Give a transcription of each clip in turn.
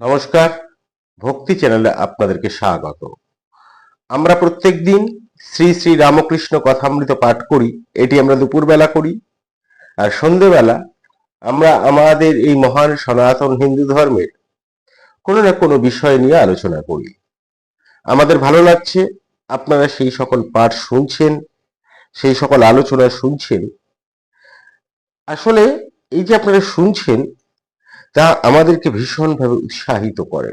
নমস্কার, ভক্তি চ্যানেলে আপনাদেরকে স্বাগত। আমরা প্রত্যেক দিন শ্রী শ্রী রামকৃষ্ণ কথামৃত পাঠ করি, এটি আমরা দুপুরবেলা করি, আর সন্ধেবেলা আমরা আমাদের এই মহান সনাতন হিন্দু ধর্মের কোনো না কোনো বিষয় নিয়ে আলোচনা করি। আমাদের ভালো লাগছে, আপনারা সেই সকল পাঠ শুনছেন, সেই সকল আলোচনা শুনছেন। আসলে এই যে আপনারা শুনছেন তা আমাদেরকে ভীষণভাবে উৎসাহিত করে।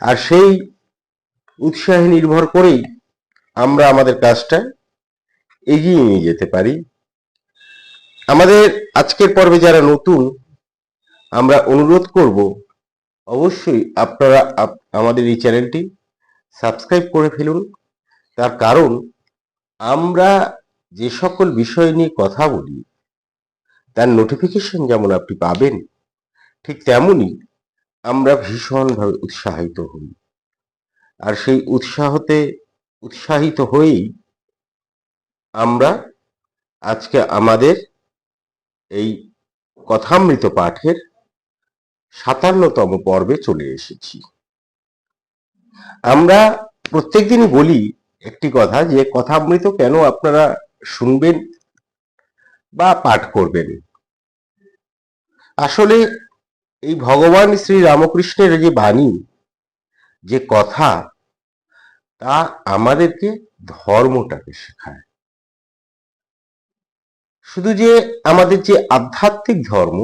আর সেই উৎসাহে নির্ভর করেই আমরা আমাদের কাজটা এগিয়ে নিয়ে যেতে পারি। আমাদের আজকের পর্বে যারা নতুন, আমরা অনুরোধ করব, অবশ্যই আপনারা আপ- আমাদের এই চ্যানেলটি সাবস্ক্রাইব করে ফেলুন। তার কারণ, আমরা যে সকল বিষয় নিয়ে কথা বলি, তার নোটিফিকেশন যেমন আপনি পাবেন ঠিক তেমনি আমরা ভীষণভাবে উৎসাহিত হই। আর সেই উৎসাহতে উৎসাহিত হয়েই আমরা আজকে আমাদের এই কথামৃত পাঠের সাতান্নতম পর্বে চলে এসেছি। আমরা প্রত্যেকদিনই বলি একটি কথা যে কথামৃত কেন আপনারা শুনবেন বা পাঠ করবেন? আসলে এই ভগবান শ্রী রামকৃষ্ণের যে বাণী, যে কথা, তা আমাদেরকে ধর্মটাকে শেখায়। শুধু যে আমাদের যে আধ্যাত্মিক ধর্ম,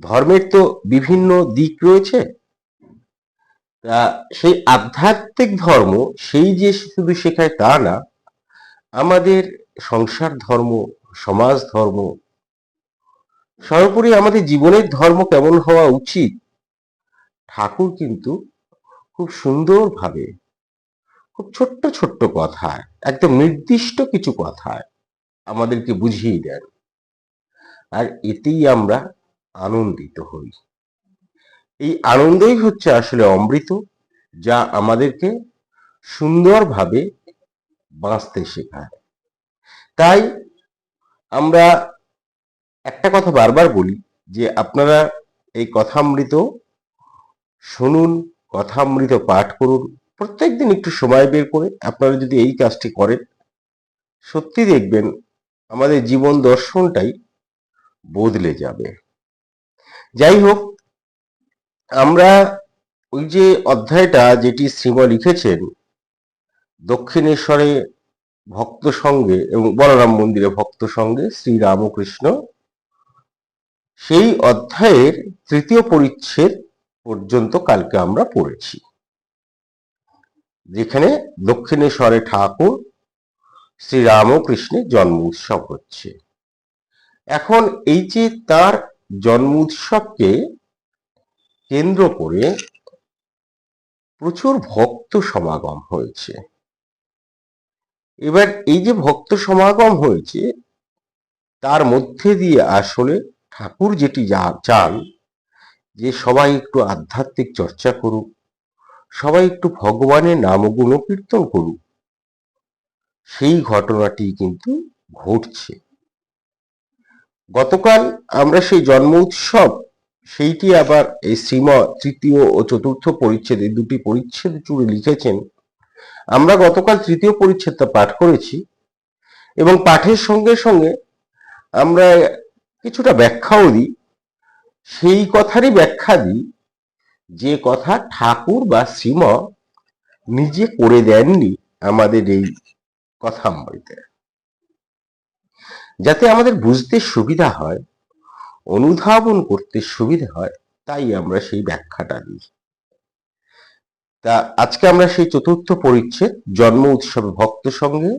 ধর্মের তো বিভিন্ন দিক রয়েছে, তা সেই আধ্যাত্মিক ধর্ম, সেই যে শুধু শেখায় তা না, আমাদের সংসার ধর্ম, সমাজ ধর্ম সর্বোপরি আমাদের জীবনের ধর্ম কেমন হওয়া উচিত? ঠাকুর কিন্তু খুব সুন্দরভাবে খুব ছোট্ট ছোট্ট কথায় একদম নির্দিষ্ট কিছু কথায় আমাদেরকে বুঝিয়ে দেন। আর এতেই আমরা আনন্দিত হই। এই আনন্দই হচ্ছে আসলে অমৃত, যা আমাদেরকে সুন্দরভাবে বাঁচতে শেখায়। তাই আমরা একটা কথা বারবার বলি যে আপনারা এই কথামৃত শুনুন, কথামৃত পাঠ করুন, প্রত্যেকদিন একটু সময় বের করে আপনারা যদি এই কাজটি করেন, সত্যি দেখবেন আমাদের জীবন দর্শনটাই বদলে যাবে। যাই হোক, আমরা ওই যে অধ্যায়টা যেটি শ্রীম লিখেছেন, দক্ষিণেশ্বরে ভক্ত সঙ্গে এবং বলরাম মন্দিরে ভক্ত সঙ্গে শ্রী রামকৃষ্ণ সেই অধ্যায়ের তৃতীয় পরিচ্ছেদ পর্যন্ত কালকে আমরা পড়েছি। যেখানে দক্ষিণেশ্বরে ঠাকুর শ্রী রামকৃষ্ণের জন্ম উৎসব হচ্ছে। এখন এই যে তার জন্ম উৎসবকে কেন্দ্র করে প্রচুর ভক্ত সমাগম হয়েছে। এবার এই যে ভক্ত সমাগম হয়েছে, তার মধ্যে দিয়ে আসলে ঠাকুর যেটি চান, যে সবাই একটু আধ্যাত্মিক চর্চা করুক, সবাই একটু ভগবানের নাম গুণ কীর্তন করুক, সেই ঘটনাটি কিন্তু ঘটছে। গতকাল আমরা সেই জন্ম উৎসব, সেইটি আবার এই শ্রীম, তৃতীয় ও চতুর্থ পরিচ্ছেদ এই দুটি পরিচ্ছেদ জুড়ে লিখেছেন। আমরা গতকাল তৃতীয় পরিচ্ছেদটা পাঠ করেছি এবং পাঠের সঙ্গে সঙ্গে আমরা কিছুটা ব্যাখ্যাও দিই। সেই কথারই ব্যাখ্যা দিই, যে কথা ঠাকুর বা শ্রীম নিজে করে দেননি আমাদের এই কথা কথামৃতে। যাতে আমাদের বুঝতে সুবিধা হয়, অনুধাবন করতে সুবিধা হয়, তাই আমরা সেই ব্যাখ্যাটা দিই। তা আজকে আমরা সেই চতুর্থ পরিচ্ছেদ, জন্ম উৎসবে ভক্ত সঙ্গে,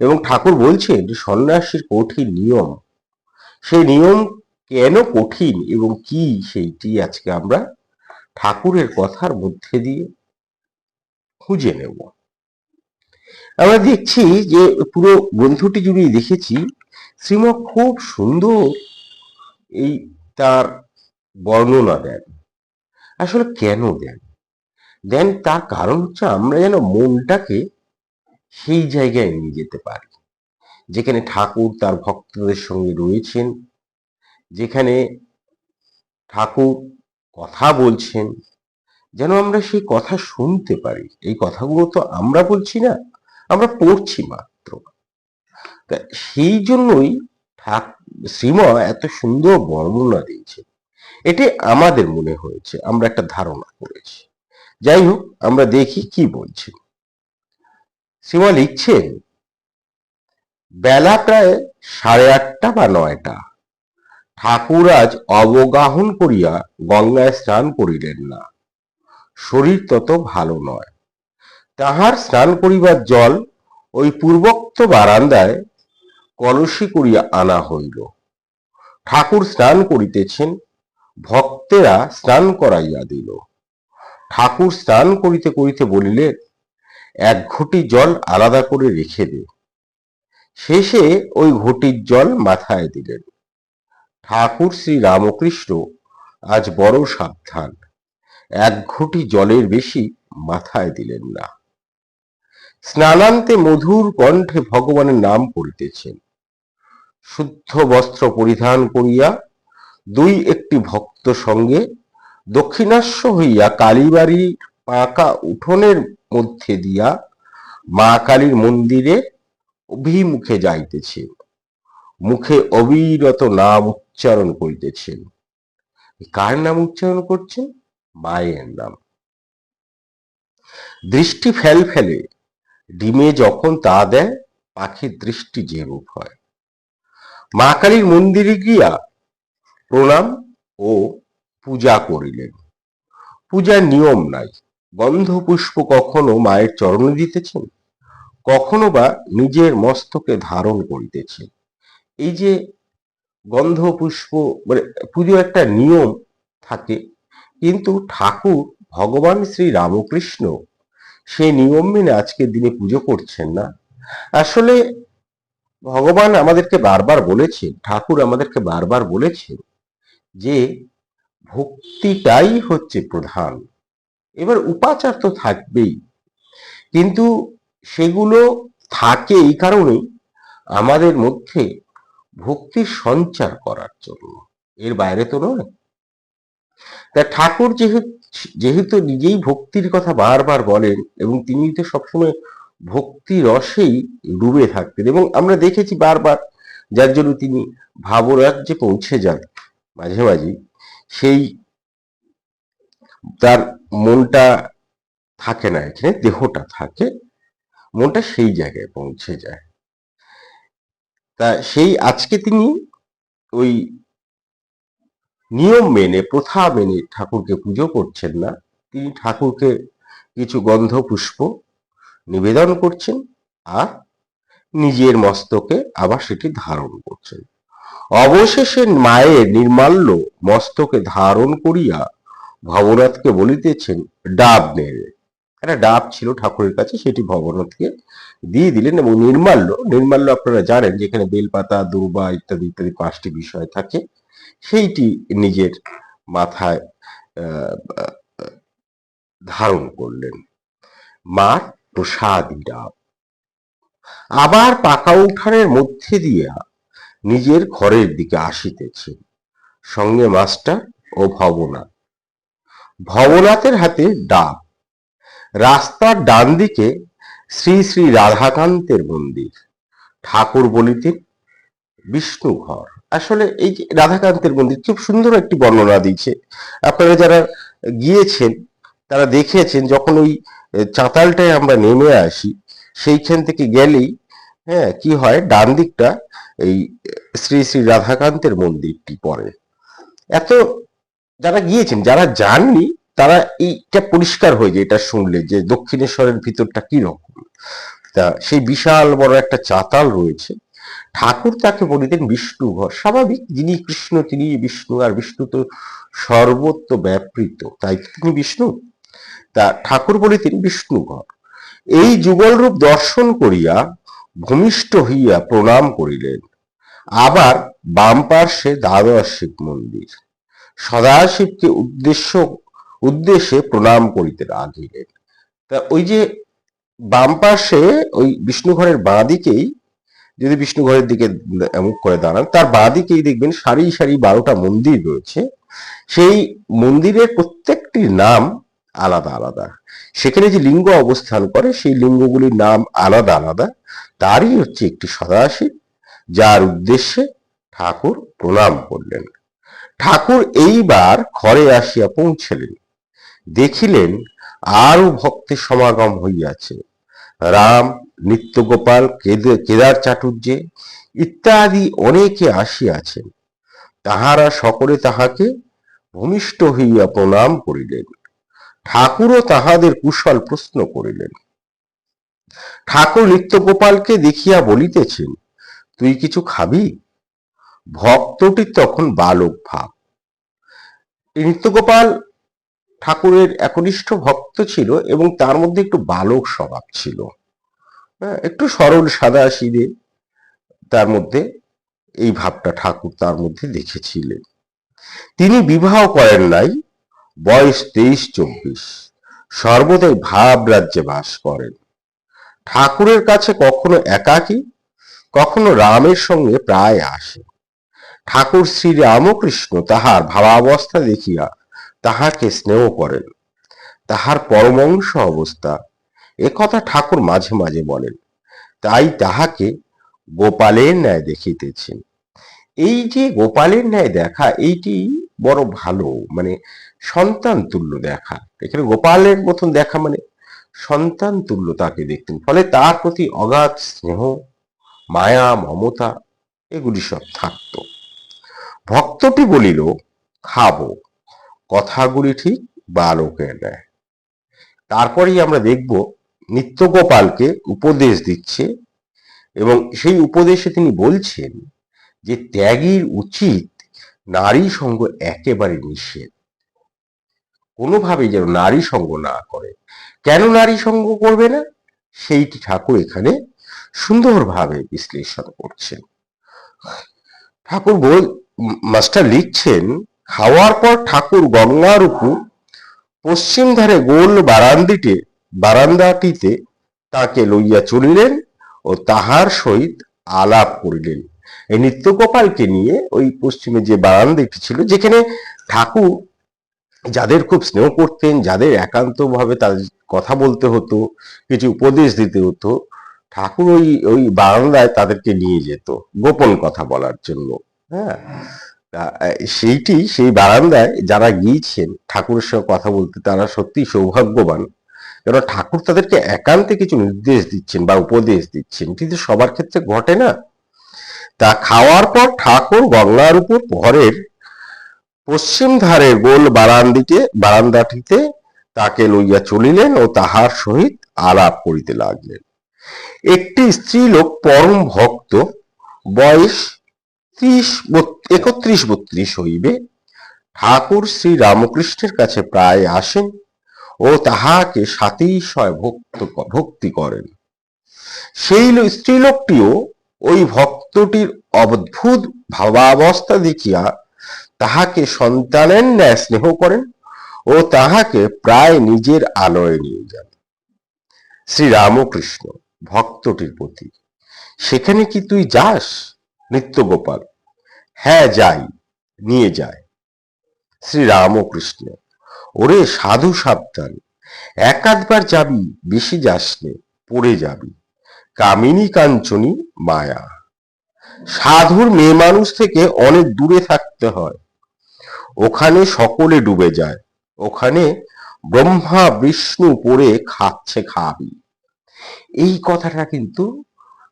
এবং ঠাকুর বলছেন সন্ন্যাসীর কঠিন নিয়ম সেই নিয়ম কেন কঠিন এবং কি সেইটি আজকে আমরা ঠাকুরের কথার মধ্যে দিয়ে খুঁজে নেব। আমরা দেখছি যে পুরো গ্রন্থটি জুড়ে দেখেছি শ্রীম খুব সুন্দর এই তার বর্ণনা দেন। আসলে কেন দেন? দেন তার কারণ হচ্ছে আমরা যেন মনটাকে সেই জায়গায় নিয়ে যেতে পারি। যেখানে ঠাকুর তার ভক্তদের সঙ্গে রয়েছেন, যেখানে ঠাকুর কথা বলছেন, যেন আমরা সেই কথা শুনতে পারি। এই কথাগুলো তো আমরা বলছি না, আমরা পড়ছি মাত্র। সেই জন্যই ঠাক, শ্রীমা এত সুন্দর বর্ণনা দিয়েছে এটি আমাদের মনে হয়েছে, আমরা একটা ধারণা করেছি। যাই হোক, আমরা দেখি কি বলছেন। শ্রীমা লিখছেন বেলা প্রায় সাড়ে আটটা বা নয়টা। ঠাকুর আজ অবগাহন করিয়া গঙ্গায় স্নান করিলেন না। শরীর তত ভালো নয়। তাহার স্নান করিবার জল ওই পূর্বোক্ত বারান্দায় কলসি করিয়া আনা হইল। ঠাকুর স্নান করিতেছেন, ভক্তেরা স্নান করাইয়া দিল। ঠাকুর স্নান করিতে করিতে বলিলেন, এক ঘটি জল আলাদা করে রেখে দে। শেষে ওই ঘটির জল মাথায় দিলেন। ঠাকুর শ্রী রামকৃষ্ণ আজ বড় সাবধান, এক ঘটি জলের বেশি মাথায় দিলেন না। স্নানান্তে মধুর কণ্ঠে ভগবানের নাম করিতেছেন শুদ্ধ বস্ত্র পরিধান করিয়া দুই একটি ভক্ত সঙ্গে দক্ষিণাস্য হইয়া কালীবাড়ির পাকা উঠোনের মধ্যে দিয়া মা কালীর মন্দিরে অভিমুখে যাইতেছেন মুখে অবিরত নাম উচ্চারণ করিতেছেন কার নাম উচ্চারণ করছেন মায়ের নাম। দৃষ্টি ফেল ফেলে ডিমে যখন তা দেয়, পাখির দৃষ্টি যেরূপ হয়। মা কালীর মন্দিরে গিয়া প্রণাম ও পূজা করিলেন। পূজার নিয়ম নাই। গন্ধ পুষ্প কখনো মায়ের চরণে দিতেছেন? কখনো বা নিজের মস্তকে ধারণ করিতেছেন এই যে গন্ধ, পুষ্প মানে পুজো একটা নিয়ম থাকে, কিন্তু ঠাকুর ভগবান শ্রী রামকৃষ্ণ সেই নিয়ম মেনে আজকের দিনে পুজো করছেন না। আসলে ভগবান আমাদেরকে বারবার বলেছেন, ঠাকুর আমাদেরকে বারবার বলেছেন যে ভক্তিটাই হচ্ছে প্রধান। এবার উপাচার তো থাকবেই, কিন্তু সেগুলো থাকে এই কারণেই আমাদের মধ্যে ভক্তির সঞ্চার করার জন্য। এর বাইরে তো নয়। তা ঠাকুর যেহেতু যেহেতু নিজেই ভক্তির কথা বারবার বলেন এবং তিনি তো সবসময় ভক্তি রসেই ডুবে থাকতেন এবং আমরা দেখেছি বারবার যার জন্য তিনি ভাবরাজ্যে পৌঁছে যান মাঝে মাঝে সেই তার মনটা থাকে না এখানে, দেহটা থাকে। মনটা সেই জায়গায় পৌঁছে যায়। তা সেই আজকে তিনি ওই নিয়ম মেনে, প্রথা মেনে ঠাকুরকে পুজো করছেন না। তিনি ঠাকুরকে কিছু গন্ধ পুষ্প নিবেদন করছেন আর নিজের মস্তকে আবার সেটি ধারণ করছেন। অবশেষে মায়ের নির্মাল্য মস্তকে ধারণ করিয়া ভবনাথকে বলিতেছেন, ডাব নেড়ে একটা ডাব ছিল ঠাকুরের কাছে, সেটি ভবনাথকে দিয়ে দিলেন এবং নির্মাল্য নির্মাল্য আপনারা জানেন যেখানে বেলপাতা, দুর্বা ইত্যাদি ইত্যাদি পাঁচটি বিষয় থাকে, সেইটি নিজের মাথায় ধারণ করলেন। মার প্রসাদী ডাব। আবার পাকা উঠানের মধ্যে দিয়া নিজের ঘরের দিকে আসিতেছে। সঙ্গে মাস্টার ও ভবনাথ। ভবনাথের হাতে ডাব। রাস্তার ডান দিকে শ্রী শ্রী রাধাকান্তের মন্দির, ঠাকুর বলিতেন বিষ্ণু ঘর। আসলে এই রাধাকান্তের মন্দির, খুব সুন্দর একটি বর্ণনা দিচ্ছে আপনারা যারা গিয়েছেন, তারা দেখেছেন, যখন ওই চাতালটায় আমরা নেমে আসি, সেইখান থেকে গেলেই হ্যাঁ কি হয় ডান দিকটা এই শ্রী শ্রী রাধাকান্তের মন্দিরটি পড়ে। এত যারা গিয়েছেন, যারা যাননি তারা এইটা পরিষ্কার হয়ে যায় এটা শুনলে যে দক্ষিণেশ্বরের ভিতরটা কি রকম। তা সেই বিশাল বড় একটা চাতাল রয়েছে। ঠাকুর তাকে বলিতেন বিষ্ণু ঘর। স্বাভাবিক যিনি কৃষ্ণ, তিনি বিষ্ণু, আর বিষ্ণু তো সর্বত্র ব্যাপৃত। তাই তিনি বিষ্ণু। তা ঠাকুর বলিতেন বিষ্ণু ঘর। এই যুগল রূপ দর্শন করিয়া ভূমিষ্ঠ হইয়া প্রণাম করিলেন। আবার বাম পার্শ্বে দ্বাদশ শিব মন্দির। সদাশিবকে উদ্দেশ্য উদ্দেশ্যে প্রণাম করিতে লাগিলেন তা ওই যে বাম পাশে ওই বিষ্ণু ঘরের বাঁ দিকেই যদি বিষ্ণু ঘরের দিকে মুখ করে দাঁড়ান, তার বাঁ দিকেই দেখবেন সারি সারি বারোটা মন্দির রয়েছে। সেই মন্দিরের প্রত্যেকটির নাম আলাদা আলাদা। সেখানে যে লিঙ্গ অবস্থান করে, সেই লিঙ্গগুলির নাম আলাদা আলাদা। তারই হচ্ছে একটি সদাশিব যার উদ্দেশ্যে ঠাকুর প্রণাম করলেন। ঠাকুর এইবার ঘরে আসিয়া পৌঁছলেন। দেখিলেন আরও ভক্তের সমাগম হইয়াছে। রাম, নিত্যগোপাল, কেদ- কেদার চাটুর্যে ইত্যাদি অনেকে আসিয়াছেন। তাহারা সকলে তাহাকে ভূমিষ্ঠ হইয়া প্রণাম করিলেন। ঠাকুরও তাহাদের কুশল প্রশ্ন করিলেন। ঠাকুর নিত্যগোপালকে দেখিয়া বলিতেছেন, তুই কিছু খাবি? ভক্তটি তখন বালক ভাব। নিত্যগোপাল ঠাকুরের একনিষ্ঠ ভক্ত ছিল এবং তার মধ্যে একটু বালক স্বভাব ছিল। হ্যাঁ, একটু সরল সাদা সিদে তার মধ্যে এই ভাবটা ঠাকুর তার মধ্যে দেখেছিলেন। তিনি বিবাহ করেন নাই বয়স তেইশ চব্বিশ। সর্বদাই ভাব রাজ্যে বাস করেন। ঠাকুরের কাছে কখনো একাকী কখনো রামের সঙ্গে প্রায় আসে। ঠাকুর শ্রী রামকৃষ্ণ তাহার ভাবাবস্থা দেখিয়া তাহাকে স্নেহ করেন। তাহার পরমংশ অবস্থা। একথা ঠাকুর মাঝে মাঝে বলেন। তাই তাহাকে গোপালের ন্যায় দেখিতেছেন এই যে গোপালের ন্যায় দেখা, এইটি বড় ভালো মানে সন্তান তুল্য দেখা। এখানে গোপালের মতন দেখা মানে সন্তান তুল্য তাকে দেখতেন ফলে তার প্রতি অগাধ স্নেহ, মায়া, মমতা, এগুলি সব থাকত। ভক্তটি বলিল, খাব। কথাগুলি ঠিক বালকের নেয়। তারপরেই আমরা দেখব নিত্যগোপালকে উপদেশ দিচ্ছে এবং সেই উপদেশে তিনি বলছেন যে, ত্যাগীর উচিত নারী সঙ্গ একেবারে নিষেধ। কোনোভাবে যেন নারী সঙ্গ না করে। কেন নারী সঙ্গ করবে না? সেইটি ঠাকুর এখানে সুন্দরভাবে বিশ্লেষণ করছেন। ঠাকুর বল মাস্টার লিখছেন খাওয়ার পর ঠাকুর গঙ্গার উপর পশ্চিম ধারে গোল বারান্দিতে, বারান্দাটিতে তাকে লইয়া চলিলেন ও তাহার সহিত আলাপ করিলেন। এই নিত্যগোপালকে নিয়ে ওই পশ্চিমে যে বারান্দাটি ছিল, যেখানে ঠাকুর যাদের খুব স্নেহ করতেন, যাদের একান্ত ভাবে তাদের কথা বলতে হতো, কিছু উপদেশ দিতে হতো, ঠাকুর ওই ওই বারান্দায় তাদেরকে নিয়ে যেত গোপন কথা বলার জন্য। হ্যাঁ? সেইটি, সেই বারান্দায় যারা গিয়েছেন, ঠাকুরের সঙ্গে কথা বলতে, তারা সত্যি সৌভাগ্যবান। কেন ঠাকুর তাদেরকে একান্তে কিছু নির্দেশ দিচ্ছেন বা উপদেশ দিচ্ছেন, কিন্তু সবার ক্ষেত্রে ঘটে না। তা খাওয়ার পর ঠাকুর গঙ্গার উপর ঘরের পশ্চিম ধারের গোল বারান্দিতে, বারান্দাটিতে তাকে লইয়া চলিলেন ও তাহার সহিত আলাপ করিতে লাগলেন। একটি স্ত্রীলোক পরম ভক্ত, বয়স ত্রিশ একত্রিশ বত্রিশ হইবে। ঠাকুর শ্রী রামকৃষ্ণের কাছে প্রায় আসেন ও তাহাকে সাতিশয় ভক্ত ভক্তি করেন। সেই স্ত্রীলোকটিও ওই ভক্তটির অদ্ভুত ভাবাবস্থা দেখিয়া তাহাকে সন্তানের ন্যায় স্নেহ করেন ও তাহাকে প্রায় নিজের আলয়ে নিয়ে যান। শ্রী রামকৃষ্ণ ভক্তটির প্রতি, সেখানে কি তুই যাস? নিত্যগোপাল। হ্যাঁ যাই, নিয়ে যায়। শ্রী রামকৃষ্ণ ওরে সাধু সাবধান এক আধবার যাবি, বেশি যাসনে পড়ে যাবি। কামিনী কাঞ্চনী মায়া। সাধুর মেয়ে মানুষ থেকে অনেক দূরে থাকতে হয়। ওখানে সকলে ডুবে যায়। ওখানে ব্রহ্মা, বিষ্ণু পড়ে খাচ্ছে খাবি। এই কথাটা কিন্তু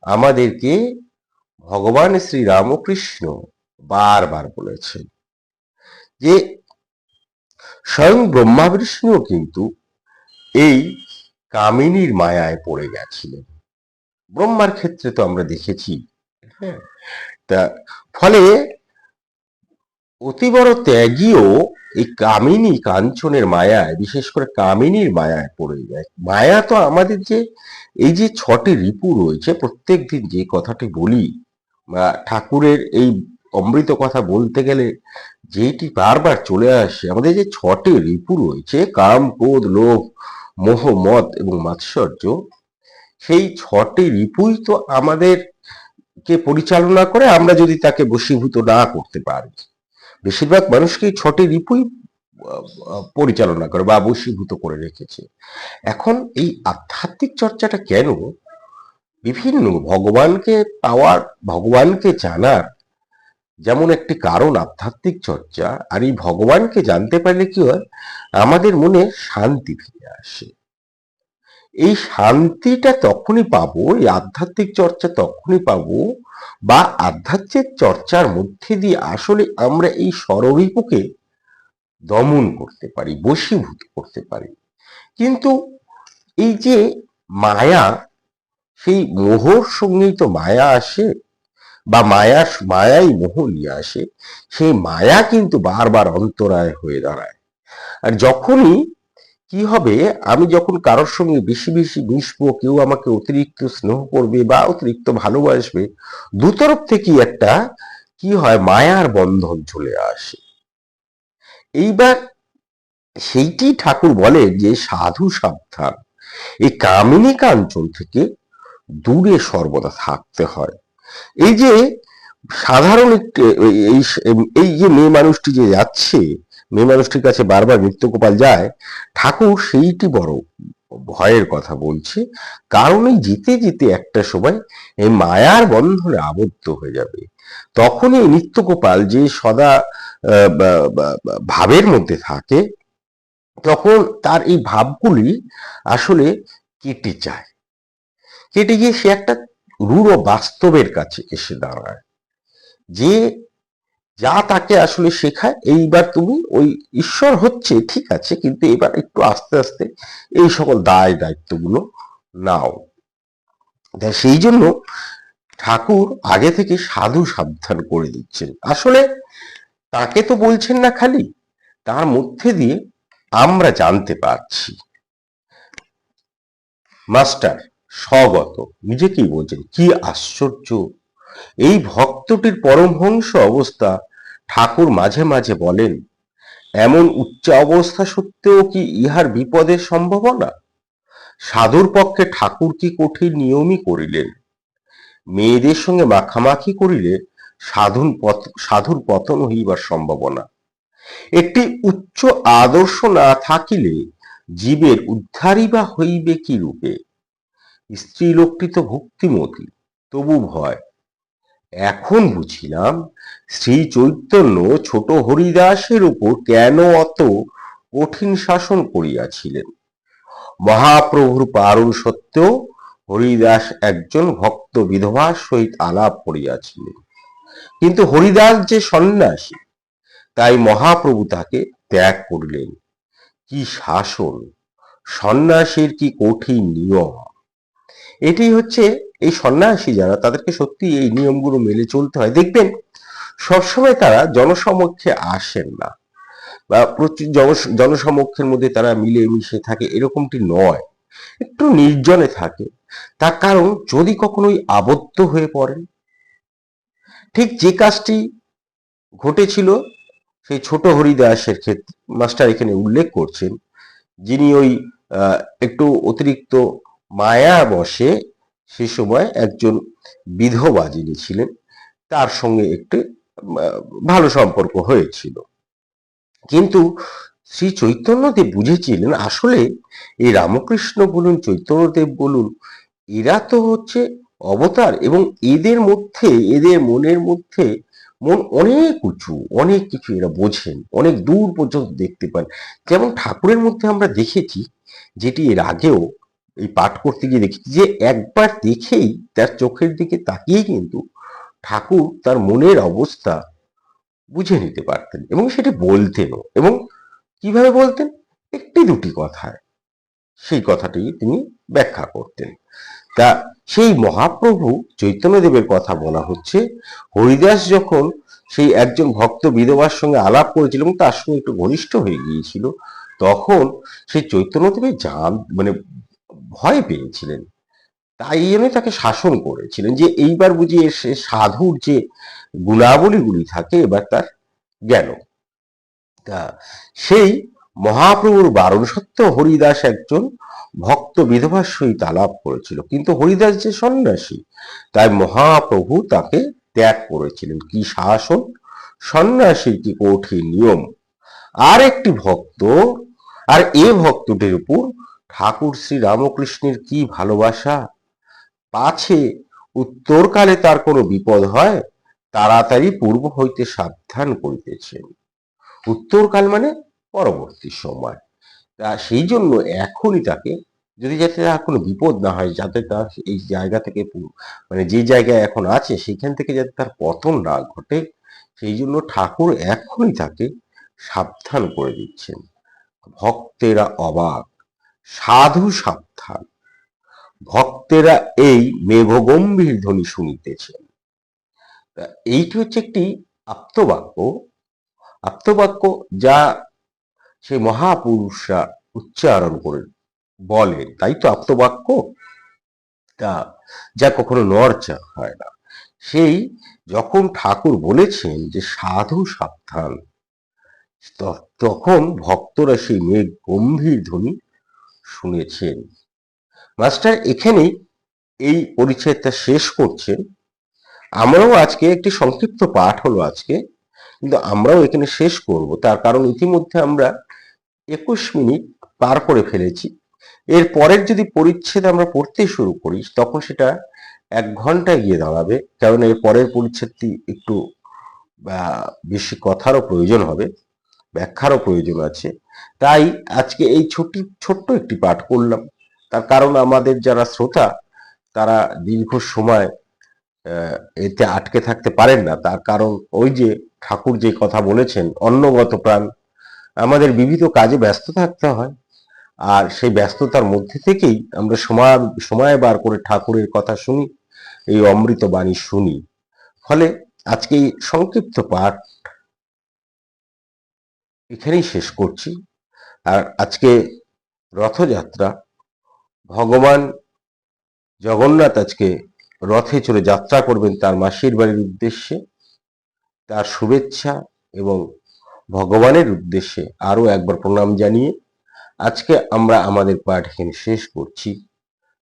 আমাদেরকে ভগবান শ্রী রামকৃষ্ণ বারবার বলেছেন যে স্বয়ং ব্রহ্মা বিষ্ণুও কিন্তু এই কামিনীর মায়ায় পড়ে গেছিলেন। ব্রহ্মার ক্ষেত্রে তো আমরা দেখেছি হ্যাঁ তা ফলে অতি বড় ত্যাগীও এই কামিনী কাঞ্চনের মায়ায়, বিশেষ করে কামিনীর মায়ায় পড়ে যায়। মায়া তো আমাদের যে, এই যে ছটি রিপু রয়েছে প্রত্যেক দিন যে কথাটি বলি ঠাকুরের এই অমৃত কথা বলতে গেলে যেটি বারবার চলে আসে, আমাদের যে ছটি রিপু রয়েছে, কাম, ক্রোধ, লোভ, মোহ, মদ এবং মাৎসর্য, সেই ছটি রিপুই তো আমাদের কে পরিচালনা করে, আমরা যদি তাকে বশীভূত না করতে পারি। বেশিরভাগ মানুষকে ছটি রিপুই পরিচালনা করে বা বশীভূত করে রেখেছে। এখন এই আধ্যাত্মিক চর্চাটা কেন বিভিন্ন ভগবানকে পাওয়ার, ভগবানকে জানার যেমন একটি কারণ আধ্যাত্মিক চর্চা, আর এই ভগবানকে জানতে পারলে কি হয়? আমাদের মনে শান্তি ফিরে আসে। এই শান্তিটা তখনই পাবো, এই আধ্যাত্মিক চর্চা তখনই পাবো, বা আধ্যাত্মিক চর্চার মধ্যে দিয়ে আসলে আমরা এই স্বররিপুকে দমন করতে পারি, বশীভূত করতে পারি। কিন্তু এই যে মায়া সেই মোহর সঙ্গেই তো মায়া আসে বা মায়া, মায়াই মোহ নিয়ে আসে, সেই মায়া কিন্তু বারবার অন্তরায় হয়ে দাঁড়ায়। আর যখনই কি হবে? আমি যখন কারোর সঙ্গে বেশি বেশি মিশবো, কেউ আমাকে অতিরিক্ত স্নেহ করবে বা অতিরিক্ত ভালোবাসবে, দুতরফ থেকেই একটা কি হয়? মায়ার বন্ধন চলে আসে। এইবার সেইটি ঠাকুর বলেন যে সাধু সাবধান। এই কামিনী কাঞ্চন থেকে দূরে সর্বদা থাকতে হয়। এই যে সাধারণ এই যে মেয়ে মানুষটি যে যাচ্ছে, মেয়ে মানুষটির কাছে বারবার নিত্যগোপাল যায়, ঠাকুর সেইটি বড় ভয়ের কথা বলছে, কারণ এই যেতে যেতে একটা সময় এই মায়ার বন্ধনে আবদ্ধ হয়ে যাবে। তখন এই নিত্যগোপাল যে সদা ভাবের মধ্যে থাকে, তখন তার এই ভাবগুলি আসলে কেটে যায়। কেটে গিয়ে সে একটা রূঢ় বাস্তবের কাছে এসে দাঁড়ায়। যে যা তাকে আসলে শেখায়, এইবার তুমি ওই ঈশ্বর হচ্ছে, ঠিক আছে, কিন্তু এবার একটু আস্তে আস্তে এই সকল দায় দায়িত্বগুলো নাও। সেই জন্য ঠাকুর আগে থেকে সাধু সাবধান করে দিচ্ছেন। আসলে তাকে তো বলছেন না খালি, তার মধ্যে দিয়ে আমরা জানতে পারছি। মাস্টার স্বগত। নিজেকেই বলছেন কি আশ্চর্য! এই ভক্তটির পরমহংস অবস্থা ঠাকুর মাঝে মাঝে বলেন, এমন উচ্চ অবস্থা সত্ত্বেও কি ইহার বিপদের সম্ভাবনা? সাধুর পক্ষে ঠাকুর কি কঠিন নিয়মই করিলেন? মেয়েদের সঙ্গে মাখামাখি করিলে সাধুন পথ, সাধুর পতন হইবার সম্ভাবনা? একটি উচ্চ আদর্শ না থাকিলে জীবের উদ্ধারই বা হইবে কি রূপে? স্ত্রী লোকটি তো ভক্তিমতী, তবু ভয়। এখন বুঝিলাম শ্রী চৈতন্য ছোট হরিদাসের উপর কেন অত কঠিন শাসন করিয়াছিলেন? মহাপ্রভুর পারণ সত্ত্বেও হরিদাস একজন ভক্ত বিধবার সহিত আলাপ করিয়াছিলেন। কিন্তু হরিদাস যে সন্ন্যাসী, তাই মহাপ্রভু তাকে ত্যাগ করলেন। কি শাসন? সন্ন্যাসীর কি কঠিন নিয়ম? এটি হচ্ছে এই সন্ন্যাসী যারা, তাদেরকে সত্যি এই নিয়মগুলো মেনে চলতে হয়। দেখবেন, সবসময় তারা জনসমক্ষে আসেন না। বা জনসমক্ষের মধ্যে তারা মিলে মিশে থাকে, এরকমটি নয়। একটু নির্জনে থাকে। তার কারণ, যদি কখনোই আবদ্ধ হয়ে পড়েন, ঠিক যে কাজটি ঘটেছিল, সেই ছোট হরিদাসের ক্ষেত্রে, মাস্টার এখানে উল্লেখ করছেন, যিনি ওই একটু অতিরিক্ত মায়া বসে সে সময় একজন বিধবা যিনি ছিলেন, তার সঙ্গে একটি ভালো সম্পর্ক হয়েছিল। কিন্তু শ্রী চৈতন্যদেব বুঝেছিলেন, আসলে এই রামকৃষ্ণ বলুন, চৈতন্যদেব বলুন, এরা তো হচ্ছে অবতার এবং এদের মধ্যে, এদের মনের মধ্যে মন অনেক উঁচু, অনেক কিছু এরা বোঝেন, অনেক দূর পর্যন্ত দেখতে পান। যেমন ঠাকুরের মধ্যে আমরা দেখেছি, যেটি এর আগেও এই পাঠ করতে গিয়ে দেখি যে একবার দেখেই তার চোখের দিকে তাকিয়ে কিন্তু ঠাকুর তার মনের অবস্থা বুঝে নিতে পারতেন এবং সেটি বলতেনও। এবং কীভাবে বলতেন? একটি দুটি কথায়। সেই কথাটি তিনি ব্যাখ্যা করতেন। তা সেই মহাপ্রভু চৈতন্যদেবের কথা বলা হচ্ছে। হরিদাস যখন সেই একজন ভক্ত বিধবার সঙ্গে আলাপ করেছিল এবং তার সঙ্গে একটু ঘনিষ্ঠ হয়ে গিয়েছিল, তখন সেই চৈতন্যদেবের জান মানে ভয় পেয়েছিলেন। তাই জন্যই তাকে শাসন করেছিলেন যে এইবার বুঝি সে সাধুর যে গুণাবলীগুলি থাকে এবার তার গেল তা সেই মহাপ্রভুর বারণ সত্ত্বেও হরিদাস একজন ভক্ত বিধবার সহিত আলাপ করেছিল। কিন্তু হরিদাস যে সন্ন্যাসী, তাই মহাপ্রভু তাকে ত্যাগ করেছিলেন। কি শাসন? সন্ন্যাসীর কি কঠিন নিয়ম। আর একটি ভক্ত, আর এ ভক্তটির উপর ঠাকুর শ্রী রামকৃষ্ণের কি ভালোবাসা? পাছে উত্তরকালে তার কোনো বিপদ হয়? তাড়াতাড়ি পূর্ব হইতে সাবধান করিতেছেন। উত্তরকাল মানে পরবর্তী সময়। তা সেই জন্য এখনই তাকে, যদি যাতে তার কোনো বিপদ না হয়, যাতে তার এই জায়গা থেকে মানে যে জায়গায় এখন আছে, সেখান থেকে যাতে তার পতন না ঘটে, সেই জন্য ঠাকুর এখনই তাকে সাবধান করে দিচ্ছেন। ভক্তেরা অবাক। সাধু সাবধান। ভক্তেরা এই মেঘগম্ভীর ধ্বনি শুনিতেছেন। এইটি হচ্ছে একটি আপ্তবাক্য। আপ্তবাক্য যা সেই মহাপুরুষরা উচ্চারণ করে বলে তাই তো আপ্তবাক্য? তা যা কখনো নড়চা হয় না। সেই যখন ঠাকুর বলেছেন যে সাধু সাবধান তখন ভক্তরা সেই মেঘ গম্ভীর ধ্বনি শুনেছেন। মাস্টার, এখানেই এই পরিচ্ছেদটা শেষ করছেন আমরাও আজকে একটি সংক্ষিপ্ত পাঠ হলো আজকে, কিন্তু আমরাও এখানে শেষ করব। তার কারণ ইতিমধ্যে আমরা একুশ মিনিট পার করে ফেলেছি। এর পরের যদি পরিচ্ছেদ আমরা পড়তে শুরু করি, তখন সেটা এক ঘন্টায় গিয়ে দাঁড়াবে, কারণ এর পরের পরিচ্ছেদটি একটু বেশি কথারও প্রয়োজন হবে, ব্যাখ্যারও প্রয়োজন আছে। তাই আজকে এই ছোটি, ছোট্ট একটি পাঠ করলাম। তার কারণ আমাদের যারা শ্রোতা, তারা দীর্ঘ সময় এতে আটকে থাকতে পারেন না। তার কারণ ওই যে ঠাকুর যে কথা বলেছেন, অন্নগত প্রাণ, আমাদের বিবিধ কাজে ব্যস্ত থাকতে হয়। আর সেই ব্যস্ততার মধ্যে থেকেই আমরা সময় সময় বার করে ঠাকুরের কথা শুনি, এই অমৃত বাণী শুনি। ফলে আজকে এই সংক্ষিপ্ত পাঠ এখানেই শেষ করছি। আর আজকে রথযাত্রা, ভগবান জগন্নাথ আজকে রথে চড়ে যাত্রা করবেন তার মাসির বাড়ির উদ্দেশ্যে, তার শুভেচ্ছা এবং ভগবানের উদ্দেশ্যে আরও একবার প্রণাম জানিয়ে আজকে আমরা আমাদের পাঠ এখানে শেষ করছি।